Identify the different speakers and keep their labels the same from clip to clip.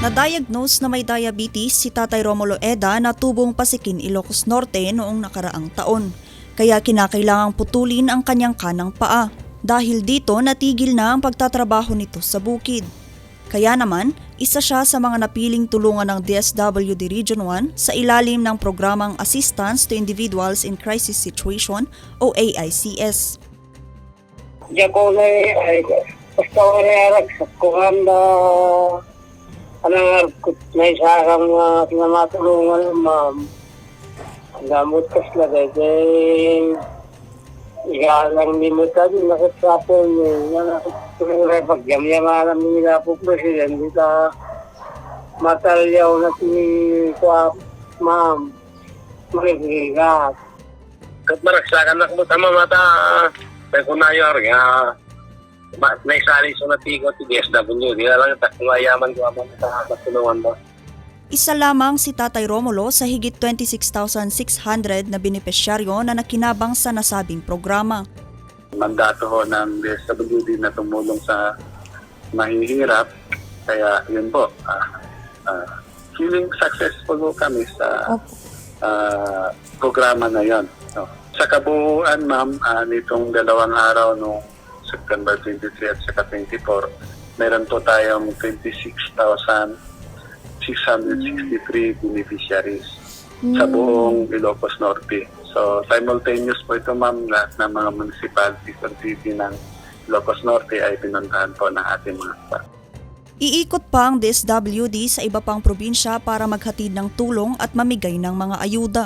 Speaker 1: Na-diagnose na may diabetes si Tatay Romulo Eda na tubong pasikin Ilocos Norte noong nakaraang taon. Kaya kinakailangang putulin ang kanyang kanang paa. Dahil dito natigil na ang pagtatrabaho nito sa bukid. Kaya naman, isa siya sa mga napiling tulungan ng DSWD Region 1 sa ilalim ng programang Assistance to Individuals in Crisis Situation o AICS.
Speaker 2: Diyan ko na ay basta ko na ko handa ano may sarang uh, pinamatulungan ma'am. Ang gamot kas lagay kay Igalang limot ka din, nakit sa po niya, nakit tulungan pagyamyam alam nila po president, di ka matalyaw na si Kwa, ma'am, makikigat.
Speaker 3: Kat maragsakan na mo tama mata. Kay kunayor nga ma may sali sa natigo ti DSW di lang tak ngayaman ko amon sa matulungan ba
Speaker 1: Isa lamang si Tatay Romulo sa higit 26,600 na benepisyaryo na nakinabang sa nasabing programa.
Speaker 4: mandato ho ng DSWD na tumulong sa mahihirap. Kaya yun po, ah, ah, feeling successful po kami sa ah, programa na yon. No. Sa kabuuan, ma'am, ah, nitong dalawang araw no September 23 at saka 24, meron po tayong 26,663 beneficiaries sa buong Ilocos Norte. So, simultaneous po ito, ma'am, lahat ng mga municipalities at city ng Ilocos Norte ay pinuntahan po ng ating mga staff.
Speaker 1: Iikot pa ang DSWD sa iba pang probinsya para maghatid ng tulong at mamigay ng mga ayuda.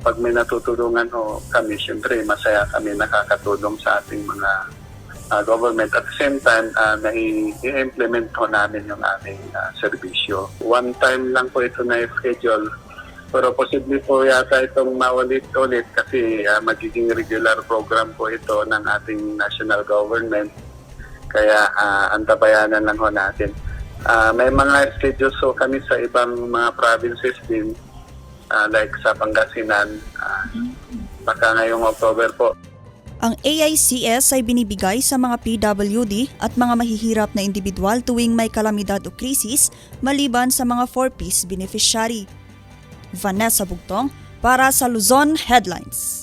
Speaker 4: Pag may natutulungan ho kami, siyempre masaya kami nakakatulong sa ating mga ah, government. At the same time, uh, na-implement ho namin yung aming ah, serbisyo. One time lang po ito na-schedule pero posible po yata itong maulit-ulit kasi ah, magiging regular program po ito ng ating national government. Kaya uh, antabayanan lang ho natin. Ah, may mga schedules so kami sa ibang mga provinces din ah, like sa Pangasinan ah, baka ngayong October po.
Speaker 1: Ang AICS ay binibigay sa mga PWD at mga mahihirap na individual tuwing may kalamidad o krisis maliban sa mga 4-piece beneficiary. Vanessa Bugtong para sa Luzon Headlines.